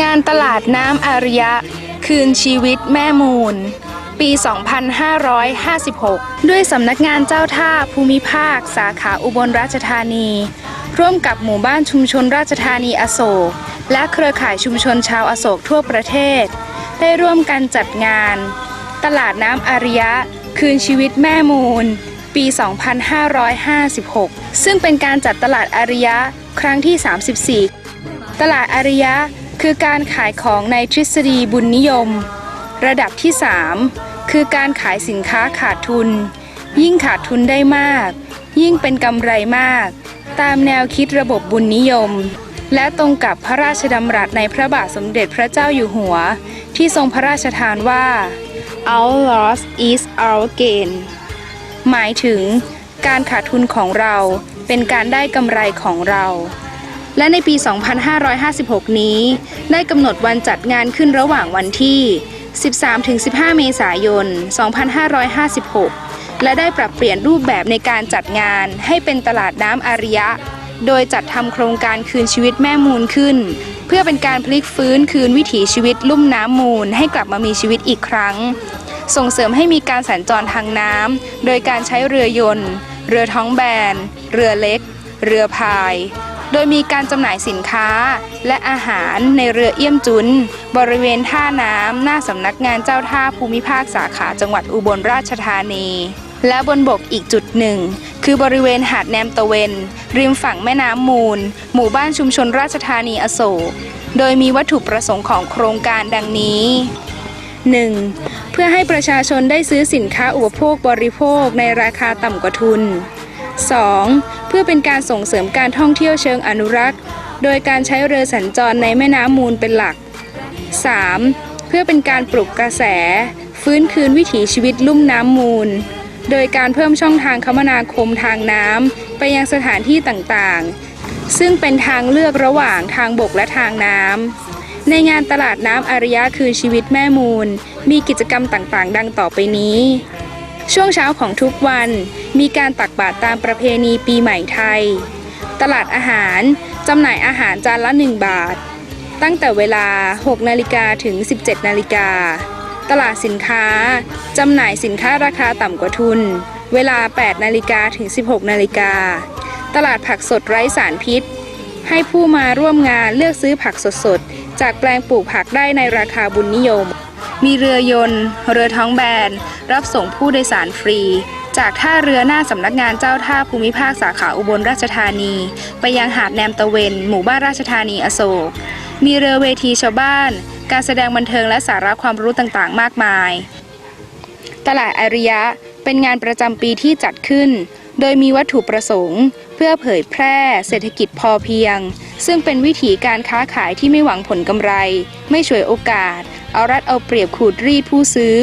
งานตลาดน้ำอาริยะ คืนชีวิตแม่มูล ปี 2556 ด้วยสำนักงานเจ้าท่าภูมิภาค สาขาอุบลราชธานี ร่วมกับหมู่บ้านชุมชนราชธานีอโศก และเครือข่ายชุมชนชาวอโศกทั่วประเทศ ได้ร่วมกันจัดงาน ตลาดน้ำอาริยะ คืนชีวิตแม่มูล ปี 2556 ซึ่งเป็นการจัดตลาดอาริยะครั้งที่ 34 ตลาดอาริยะคือการขายของในทฤษฎีบุญนิยม ระดับที่ 3 คือการขายสินค้าขาดทุน ยิ่งขาดทุนได้มาก ยิ่งเป็นกำไรมาก ตามแนวคิดระบบบุญนิยม และตรงกับพระราชดำรัสในพระบาทสมเด็จพระเจ้าอยู่หัว ที่ทรงพระราชทานว่า our loss is our gain หมายถึงการขาดทุนของเราเป็นการได้กำไรของเรา และในปี 2556 นี้ ได้กำหนดวันจัดงานขึ้นระหว่างวันที่ 13-15 เมษายน 2556 และได้ปรับเปลี่ยนรูปแบบในการจัดงานให้เป็นตลาดน้ำอาริยะ โดยจัดทำโครงการคืนชีวิตแม่มูลขึ้น เพื่อเป็นการพลิกฟื้นคืนวิถีชีวิตลุ่มน้ำมูลให้กลับมามีชีวิตอีกครั้ง ส่งเสริมให้มีการสัญจรทางน้ำ โดยการใช้เรือยนต์ เรือท้องแบน เรือเล็ก เรือพาย โดยมีการจำหน่ายสินค้าและอาหารในเรือเอี้ยมจุน บริเวณท่าน้ำหน้าสำนักงานเจ้าท่าภูมิภาคสาขาจังหวัดอุบลราชธานีและบนบกอีกจุดหนึ่ง คือบริเวณหาดแนมตะเวน ริมฝั่งแม่น้ำมูล หมู่บ้านชุมชนราชธานีอโศก โดยมีวัตถุประสงค์ของโครงการดังนี้ 1. เพื่อให้ประชาชนได้ซื้อสินค้าอุปโภคบริโภคในราคาต่ำกว่าทุน 2. เพื่อเป็นการส่งเสริมการท่องเที่ยวเชิงอนุรักษ์ โดยการใช้เรือสัญจรในแม่น้ำมูลเป็นหลัก 3. เพื่อเป็นการปลุกกระแส ฟื้นคืนวิถีชีวิตลุ่มน้ำมูล โดยการเพิ่มช่องทางคมนาคมทางน้ำไปยังสถานที่ต่างๆ ซึ่งเป็นทางเลือกระหว่างทางบกและทางน้ำ ในงานตลาดน้ำอารยะคืนชีวิตแม่มูล มีกิจกรรมต่างๆ ดังต่อไปนี้ ช่วงเช้าของทุกวัน มีการตักบาตรตามประเพณีปีใหม่ไทย ตลาดอาหาร จำหน่ายอาหารจานละ 1 บาท ตั้งแต่เวลา 6 นาฬิกาถึง 17 นาฬิกา ตลาดสินค้า จำหน่ายสินค้าราคาต่ำกว่าทุน เวลา 8 นาฬิกาถึง 16 นาฬิกา ตลาดผักสดไร้สารพิษ ให้ผู้มาร่วมงานเลือกซื้อผักสดๆ จากแปลงปลูกผักได้ในราคาบุญนิยม มีเรือยนต์ เรือท้องแบน รับส่งผู้โดยสารฟรี จากท่าเรือหน้าสำนักงานเจ้าท่าภูมิภาคสาขาอุบลราชธานี ไปยังหาดแนมตะเวน หมู่บ้านราชธานีอโศก มีเรือเวทีชาวบ้าน การแสดงบันเทิงและสาระความรู้ต่างๆ มากมาย ตลาดอาริยะเป็นงานประจำปีที่จัดขึ้น โดยมีวัตถุประสงค์ เพื่อเผยแพร่ เศรษฐกิจพอเพียง ซึ่งเป็นวิถีการค้าขายที่ไม่หวังผลกำไร ไม่ฉวยโอกาส เอารัดเอาเปรียบขูดรีดผู้ซื้อ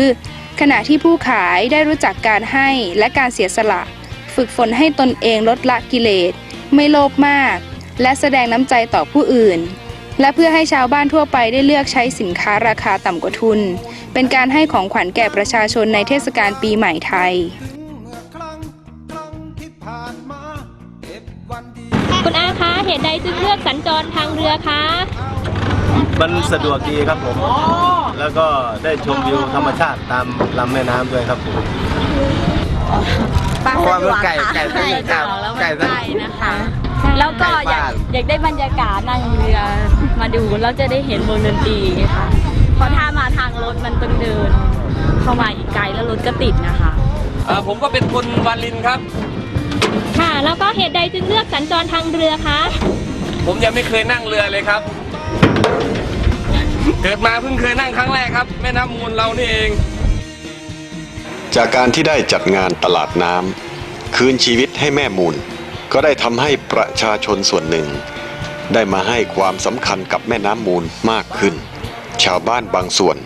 ขณะที่ผู้ขายได้รู้จักการให้และการเสียสละ ฝึกฝนให้ตนเองลดละกิเลส ไม่โลภมาก และแสดงน้ำใจต่อผู้อื่น และเพื่อให้ชาวบ้านทั่วไปได้เลือกใช้สินค้าราคาต่ำกว่าทุน เป็นการให้ของขวัญแก่ประชาชนในเทศกาลปีใหม่ไทย ตุใดจึงเลือกสัญจรทางเรือคะมันสะดวกดีครับผม แล้วก็ได้ชมวิวธรรมชาติตามลำแม่น้ำด้วยครับผม เพราะว่ามันไก่ไก่ไก่เก่าแล้วมันไก่ใกล้นะคะ แล้วก็อยากอยากได้บรรยากาศนั่งเรือมาดูแล้วจะได้เห็นวงดนตรีค่ะเพราะถ้ามาทางรถมันต้องเดิน เข้ามาอีกไกลแล้วรถก็ติดนะคะเอ่อผมก็เป็นคนวาลินครับค่ะ แล้วก็เหตุใดจึงเลือกสัญจรทางเรือคะ ผมยังไม่เคยนั่งเรือเลยครับ เกิดมาเพิ่งเคยนั่งครั้งแรกครับ แม่น้ำมูลเรานี่เอง จากการที่ได้จัดงานตลาดน้ำคืนชีวิตให้แม่มูล ก็ได้ทำให้ประชาชนส่วนหนึ่ง ได้มาให้ความสำคัญกับแม่น้ำมูลมากขึ้น ชาวบ้านบางส่วน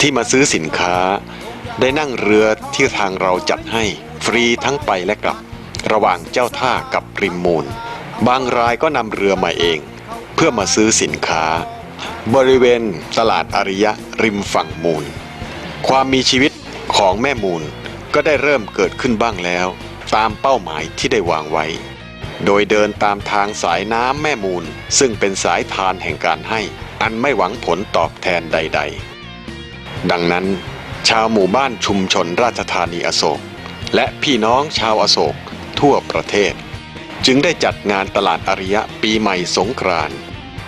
ที่มาซื้อสินค้า ได้นั่งเรือที่ทางเราจัดให้ฟรีทั้งไปและกลับ ระหว่างเจ้าท่ากับริมมูล บางรายก็นำเรือมาเอง เพื่อมาซื้อสินค้า บริเวณตลาดอาริยะริมฝั่งมูล ความมีชีวิตของแม่มูลก็ได้เริ่มเกิดขึ้นบ้างแล้ว ตามเป้าหมายที่ได้วางไว้ โดยเดินตามทางสายน้ำแม่มูล ซึ่งเป็นสายทานแห่งการให้ อันไม่หวังผลตอบแทนใด ๆ ดังนั้น ชาวหมู่บ้านชุมชนราชธานีอโศก และพี่น้องชาวอโศก ทั่วประเทศ จึงได้จัดงานตลาดอริยะปีใหม่สงกรานต์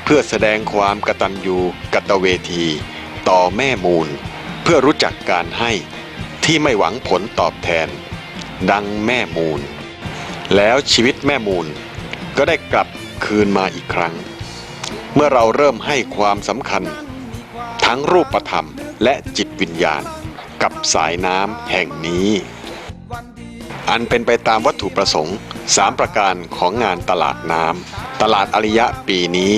เพื่อแสดงความกตัญญูกตเวที ต่อแม่มูล เพื่อรู้จักการให้ที่ไม่หวังผลตอบแทน ดังแม่มูล แล้วชีวิตแม่มูล ก็ได้กลับคืนมาอีกครั้ง เมื่อเราเริ่มให้ความสำคัญ ทั้งรูปธรรมและจิตวิญญาณ กับสายน้ำแห่งนี้ อันเป็นไปตามวัตถุประสงค์ 3 ประการของงานตลาดน้ำตลาดอริยะปีนี้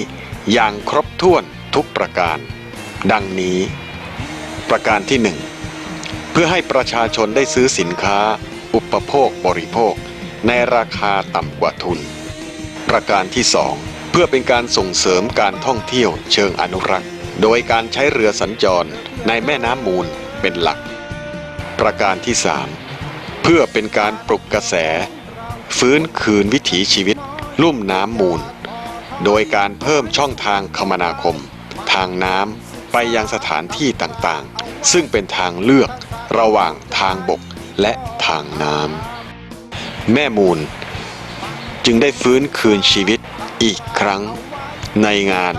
อย่างครบถ้วนทุกประการ ดังนี้ ประการที่ 1 เพื่อให้ประชาชนได้ซื้อสินค้า อุปโภคบริโภค ในราคาต่ำกว่าทุน ประการที่ 2 เพื่อเป็นการส่งเสริมการท่องเที่ยวเชิงอนุรักษ์ โดยการใช้เรือสัญจรในแม่น้ำมูลเป็นหลัก ประการที่ 3 เพื่อเป็นการปลุกกระแส ฟื้นคืนวิถีชีวิต ลุ่มน้ำมูล โดยการเพิ่มช่องทางคมนาคม ทางน้ำไปยังสถานที่ต่างๆ ซึ่งเป็นทางเลือกระหว่างทางบกและทางน้ำแม่มูล จึงได้ฟื้นคืนชีวิตอีกครั้งในงาน